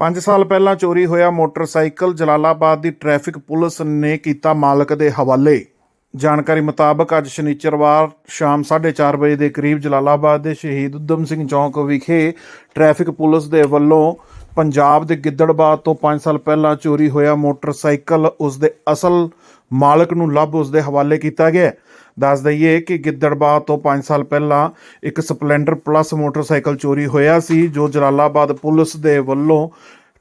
5 ਸਾਲ ਪਹਿਲਾਂ ਚੋਰੀ ਹੋਇਆ ਮੋਟਰਸਾਈਕਲ ਜਲਾਲਾਬਾਦ ਦੀ ਟ੍ਰੈਫਿਕ ਪੁਲਿਸ ਨੇ ਕੀਤਾ ਮਾਲਕ ਦੇ ਹਵਾਲੇ। ਜਾਣਕਾਰੀ ਮੁਤਾਬਕ ਅੱਜ ਸ਼ਨੀਚਰਵਾਰ ਸ਼ਾਮ 4:30 ਵਜੇ ਦੇ ਕਰੀਬ ਜਲਾਲਾਬਾਦ ਦੇ ਸ਼ਹੀਦ ਉਦਮ ਸਿੰਘ ਚੌਂਕ ਵਿਖੇ ਟ੍ਰੈਫਿਕ ਪੁਲਿਸ ਦੇ ਵੱਲੋਂ ਪੰਜਾਬ ਦੇ ਗਿੱਦੜਬਾਦ ਤੋਂ 5 ਸਾਲ ਪਹਿਲਾਂ ਚੋਰੀ ਹੋਇਆ ਮੋਟਰਸਾਈਕਲ, ਉਸ ਦੇ ਅਸਲ ਮਾਲਕ ਨੂੰ ਲੱਭ ਉਸ ਦੇ ਹਵਾਲੇ ਕੀਤਾ ਗਿਆ ਦੱਸ ਦਈਏ ਕਿ ਗਿੱਦੜਬਾਦ ਤੋਂ 5 ਸਾਲ ਪਹਿਲਾਂ ਇੱਕ ਸਪਲੈਂਡਰ ਪਲੱਸ ਮੋਟਰਸਾਈਕਲ ਚੋਰੀ ਹੋਇਆ ਸੀ, ਜੋ ਜਲਾਲਾਬਾਦ ਪੁਲਿਸ ਦੇ ਵੱਲੋਂ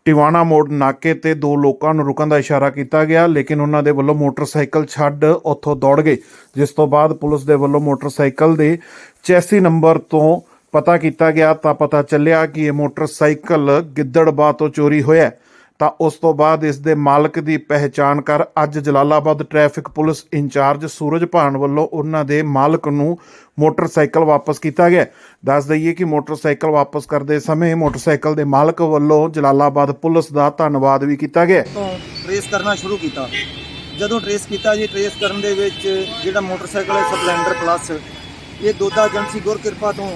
ਟਿਵਾਣਾ ਮੋੜ ਨਾਕੇ ਤੇ ਦੋ ਲੋਕਾਂ ਨੂੰ ਰੁਕਣ ਦਾ ਇਸ਼ਾਰਾ ਕੀਤਾ ਗਿਆ, ਲੇਕਿਨ ਉਹਨਾਂ ਦੇ ਵੱਲੋਂ ਮੋਟਰਸਾਈਕਲ ਛੱਡ ਉੱਥੋਂ ਦੌੜ ਗਏ। ਜਿਸ ਤੋਂ ਬਾਅਦ ਪੁਲਿਸ ਦੇ ਵੱਲੋਂ ਮੋਟਰਸਾਈਕਲ ਦੇ ਚੈਸੀ ਨੰਬਰ ਤੋਂ ਪਤਾ ਕੀਤਾ ਗਿਆ ਤਾਂ ਪਤਾ ਚੱਲਿਆ ਕਿ ਇਹ ਮੋਟਰਸਾਈਕਲ ਗਿੱਦੜਬਾਦ ਤੋਂ ਚੋਰੀ ਹੋਇਆ ਤਾਂ ਉਸ ਤੋਂ ਬਾਅਦ ਇਸ ਦੇ ਮਾਲਕ ਦੀ ਪਹਿਚਾਣ ਕਰ ਅੱਜ Jalalabad traffic police in charge Suraj Bhan ਵੱਲੋਂ ਉਹਨਾਂ ਦੇ ਮਾਲਕ ਨੂੰ ਮੋਟਰਸਾਈਕਲ ਵਾਪਸ ਕੀਤਾ ਗਿਆ। ਦੱਸ ਦਈਏ ਕਿ ਮੋਟਰਸਾਈਕਲ ਵਾਪਸ ਕਰਦੇ ਸਮੇਂ ਮੋਟਰਸਾਈਕਲ ਦੇ ਮਾਲਕ ਵੱਲੋਂ ਜਲਾਲਾਬਾਦ ਪੁਲਿਸ ਦਾ ਧੰਨਵਾਦ ਵੀ ਕੀਤਾ ਗਿਆ। ਹੈ। ਟਰੇਸ ਕਰਨਾ ਸ਼ੁਰੂ ਕੀਤਾ। ਜਦੋਂ ਟਰੇਸ ਕੀਤਾ ਜੀ, ਟਰੇਸ ਕਰਨ ਦੇ ਵਿੱਚ ਜਿਹੜਾ ਮੋਟਰਸਾਈਕਲ ਹੈ, ਸਪਲੈਂਡਰ ਪਲੱਸ, ਇਹ ਦੋਦਾ ਏਜੰਸੀ ਗੁਰਕਿਰਪਾ ਤੋਂ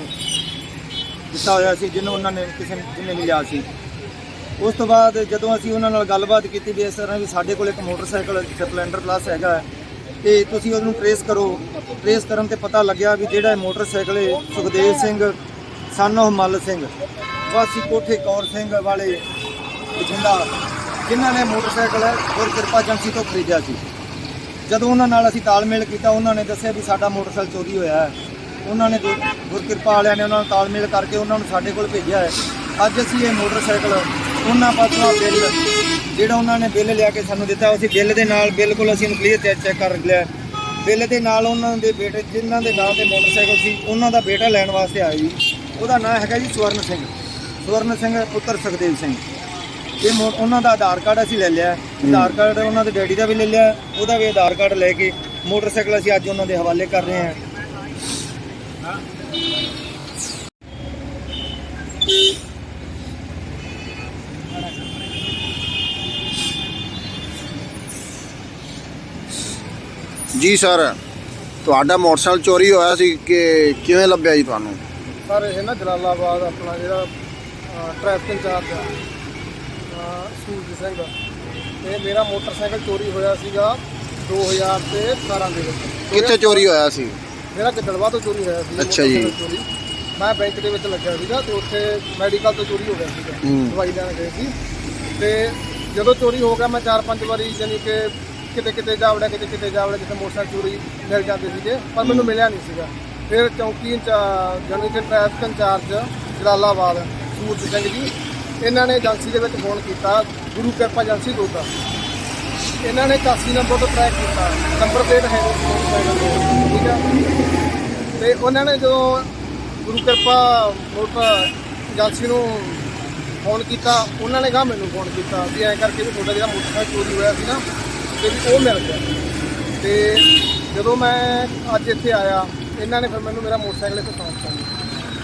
ਦਿੱਤਾ ਹੋਇਆ ਸੀ, ਜਿਹਨੂੰ ਉਹਨਾਂ ਨੇ ਕਿਸੇ ਨੇ ਲਿਆ ਸੀ। ਉਸ ਤੋਂ ਬਾਅਦ ਜਦੋਂ ਅਸੀਂ ਉਹਨਾਂ ਨਾਲ ਗੱਲਬਾਤ ਕੀਤੀ ਵੀ ਇਸ ਤਰ੍ਹਾਂ ਵੀ ਸਾਡੇ ਕੋਲ ਇੱਕ ਮੋਟਰਸਾਈਕਲ ਸਪਲੈਂਡਰ ਪਲੱਸ ਹੈਗਾ ਹੈ ਤੇ ਤੁਸੀਂ ਉਹਨੂੰ ਟਰੇਸ ਕਰੋ। ਟਰੇਸ ਕਰਨ ਤੇ ਪਤਾ ਲੱਗਿਆ ਵੀ ਜਿਹੜਾ ਇਹ ਮੋਟਰਸਾਈਕਲ ਹੈ, ਸੁਖਦੇਵ ਸਿੰਘ ਸਨ ਉਹ ਮੱਲ ਸਿੰਘ, ਵਾਸੀ ਕੋਠੇ ਕੌਰ ਸਿੰਘ ਵਾਲੇ ਬਠਿੰਡਾ, ਜਿਨ੍ਹਾਂ ਨੇ ਮੋਟਰਸਾਈਕਲ ਗੁਰਕਿਰਪਾ ਏਜੰਸੀ ਤੋਂ ਖਰੀਦਿਆ ਸੀ। ਜਦੋਂ ਉਹਨਾਂ ਨਾਲ ਅਸੀਂ ਤਾਲਮੇਲ ਕੀਤਾ, ਉਹਨਾਂ ਨੇ ਦੱਸਿਆ ਵੀ ਸਾਡਾ ਮੋਟਰਸਾਈਕਲ ਚੋਰੀ ਹੋਇਆ ਹੈ। ਉਹਨਾਂ ਨੇ ਗੁਰ- ਗੁਰਕਿਰਪਾ ਵਾਲਿਆਂ ਨੇ ਉਹਨਾਂ ਨਾਲ ਤਾਲਮੇਲ ਕਰਕੇ ਉਹਨਾਂ ਨੂੰ ਸਾਡੇ ਕੋਲ ਭੇਜਿਆ ਹੈ। ਅੱਜ ਅਸੀਂ ਇਹ ਮੋਟਰਸਾਈਕਲ ਉਹਨਾਂ ਪਾਸੋਂ ਬਿੱਲ ਜਿਹੜਾ ਉਹਨਾਂ ਨੇ ਬਿੱਲ ਲਿਆ ਕੇ ਸਾਨੂੰ ਦਿੱਤਾ ਅਸੀਂ ਬਿੱਲ ਦੇ ਨਾਲ ਬਿਲਕੁਲ ਅਸੀਂ ਕਲੀਅਰ ਚੈੱਕ ਕਰ ਲਿਆ। ਬਿੱਲ ਦੇ ਨਾਲ ਉਹਨਾਂ ਦੇ ਬੇਟੇ ਜਿਨ੍ਹਾਂ ਦੇ ਨਾਂ ਤੇ ਮੋਟਰਸਾਈਕਲ ਸੀ ਉਹਨਾਂ ਦਾ ਬੇਟਾ ਲੈਣ ਵਾਸਤੇ ਆਇਆ ਜੀ। ਉਹਦਾ ਨਾਂ ਹੈਗਾ ਜੀ ਸਵਰਨ ਸਿੰਘ। ਸਵਰਨ ਸਿੰਘ ਪੁੱਤਰ ਸੁਖਦੇਵ ਸਿੰਘ। ਇਹ ਉਹਨਾਂ ਦਾ ਆਧਾਰ ਕਾਰਡ ਅਸੀਂ ਲੈ ਲਿਆ। ਆਧਾਰ ਕਾਰਡ ਉਹਨਾਂ ਦੇ ਡੈਡੀ ਦਾ ਵੀ ਲੈ ਲਿਆ। ਉਹਦਾ ਵੀ ਆਧਾਰ ਕਾਰਡ ਲੈ ਕੇ ਮੋਟਰਸਾਈਕਲ ਅਸੀਂ ਅੱਜ ਉਹਨਾਂ ਦੇ ਹਵਾਲੇ ਕਰ ਰਹੇ ਹਾਂ। ਜੀ ਸਰ ਤੁਹਾਡਾ ਮੋਟਰਸਾਈਕਲ ਚੋਰੀ ਹੋਇਆ ਸੀ ਕਿ ਕਿਵੇਂ ਲੱਭਿਆ ਜੀ ਤੁਹਾਨੂੰ? ਸਰ ਇਹ ਨਾ ਜਲਾਲਾਬਾਦ ਆਪਣਾ ਜਿਹੜਾ ਟ੍ਰੈਫਿਕ ਇੰਚਾਰਜ ਆ ਅਹ ਸੂਰਜ ਸਿੰਘ। ਇਹ ਮੇਰਾ ਮੋਟਰਸਾਈਕਲ ਚੋਰੀ ਹੋਇਆ ਸੀਗਾ 2000 ਤੇ 18 ਦੇ ਵਿੱਚ। ਕਿੱਥੇ ਚੋਰੀ ਹੋਇਆ ਸੀ? ਮੇਰਾ ਕਿਦੜਵਾ ਤੋਂ ਚੋਰੀ ਹੋਇਆ ਸੀ ਅੱਛਾ ਜੀ। ਮੋਟਰਸਾਈਕਲ ਚੋਰੀ। ਮੈਂ ਬੈਂਕ ਦੇ ਵਿੱਚ ਲੱਗਿਆ ਸੀਗਾ ਤੇ ਉੱਥੇ ਮੈਡੀਕਲ ਤੋਂ ਚੋਰੀ ਹੋ ਗਿਆ ਸੀਗਾ ਹੂੰ। ਦਵਾਈ ਲੈਣ ਗਏ ਸੀ। ਤੇ ਜਦੋਂ ਚੋਰੀ ਹੋ ਗਿਆ ਮੈਂ ਚਾਰ ਪੰਜ ਵਾਰੀ ਯਾਨੀ ਕਿ ਕਿਤੇ ਕਿਤੇ ਜਾ ਵੜਿਆ ਕਿਤੇ ਕਿਤੇ ਜਾਵੜਾ, ਜਿੱਥੇ ਮੋਟਰਸਾਈਕਲ ਚੋਰੀ ਮਿਲ ਜਾਂਦੇ ਸੀਗੇ, ਪਰ ਮੈਨੂੰ ਮਿਲਿਆ ਨਹੀਂ ਸੀਗਾ। ਫਿਰ ਚੌਂਕੀ ਇੰਚਾਰਜ ਯਾਨੀ ਕਿ traffic in charge Jalalabad, Suraj Singh ji, ਇਹਨਾਂ ਨੇ ਏਜੰਸੀ ਦੇ ਵਿੱਚ ਫੋਨ ਕੀਤਾ, ਗੁਰੂ ਕਿਰਪਾ ਏਜੰਸੀ ਦੋਦਾ ਇਹਨਾਂ ਨੇ 81 ਨੰਬਰ ਤੋਂ ਟਰੈਕ ਕੀਤਾ, ਨੰਬਰ ਪਲੇਟ ਹੈ ਨਹੀਂ ਮੋਟਰਸਾਈਕਲ ਤੇ ਠੀਕ ਆ? ਤੇ ਉਹਨਾਂ ਨੇ ਜਦੋਂ ਗੁਰੂ ਕਿਰਪਾ ਮੋਟਰ ਏਜੰਸੀ ਨੂੰ ਫੋਨ ਕੀਤਾ, ਉਹਨਾਂ ਨੇ ਕਹਾ ਮੈਨੂੰ ਫੋਨ ਕੀਤਾ, ਵੀ ਐਂ ਕਰਕੇ ਵੀ ਤੁਹਾਡਾ ਜਿਹੜਾ ਮੋਟਰਸਾਈਕਲ ਚੋਰੀ ਹੋਇਆ ਸੀ ਨਾ ਤੇ ਵੀ ਉਹ ਮਿਲ ਗਿਆ। ਤੇ ਜਦੋਂ ਮੈਂ ਅੱਜ ਇੱਥੇ ਆਇਆ ਇਹਨਾਂ ਨੇ ਫਿਰ ਮੈਨੂੰ ਮੇਰਾ ਮੋਟਰਸਾਈਕਲ ਇੱਥੇ ਸੌਂਪਤਾ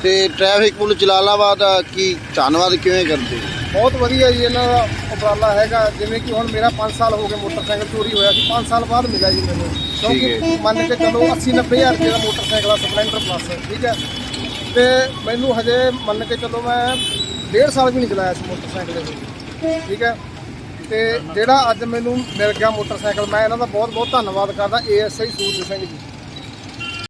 ਤੇ ਟ੍ਰੈਫਿਕ ਪੁਲਿਸ ਜਲਾਲਾਬਾਦ ਦਾ ਕੀ ਧੰਨਵਾਦ ਕਿਵੇਂ ਕਰਦੇ? ਬਹੁਤ ਵਧੀਆ ਜੀ ਇਹਨਾਂ ਦਾ ਉਪਰਾਲਾ ਹੈਗਾ। ਜਿਵੇਂ ਕਿ ਹੁਣ ਮੇਰਾ 5 ਸਾਲ ਹੋ ਗਏ ਮੋਟਰਸਾਈਕਲ ਚੋਰੀ ਹੋਇਆ ਸੀ 5 ਸਾਲ ਬਾਅਦ ਮਿਲਿਆ ਜੀ ਮੈਨੂੰ। ਕਿਉਂਕਿ ਮੰਨ ਕੇ ਚੱਲੋ 80 90 ਹਜ਼ਾਰ ਰੁਪਏ ਦਾ ਮੋਟਰਸਾਈਕਲ ਆ ਸਪਲੈਂਡਰ ਪਲੱਸ ਠੀਕ ਹੈ। ਤੇ ਮੈਨੂੰ ਹਜੇ ਮੰਨ ਕੇ ਚੱਲੋ ਮੈਂ ਡੇਢ ਸਾਲ ਵੀ ਨਹੀਂ ਚਲਾਇਆ ਸੀ ਮੋਟਰਸਾਈਕਲ ਠੀਕ ਹੈ। ਤੇ ਜਿਹੜਾ ਅੱਜ ਮੈਨੂੰ ਮਿਲ ਗਿਆ ਮੋਟਰਸਾਈਕਲ, ਮੈਂ ਇਹਨਾਂ ਦਾ ਬਹੁਤ ਬਹੁਤ ਧੰਨਵਾਦ ਕਰਦਾ, ਏਐਸਆਈ ਸੂਰਜ ਸਿੰਘ ਜੀ।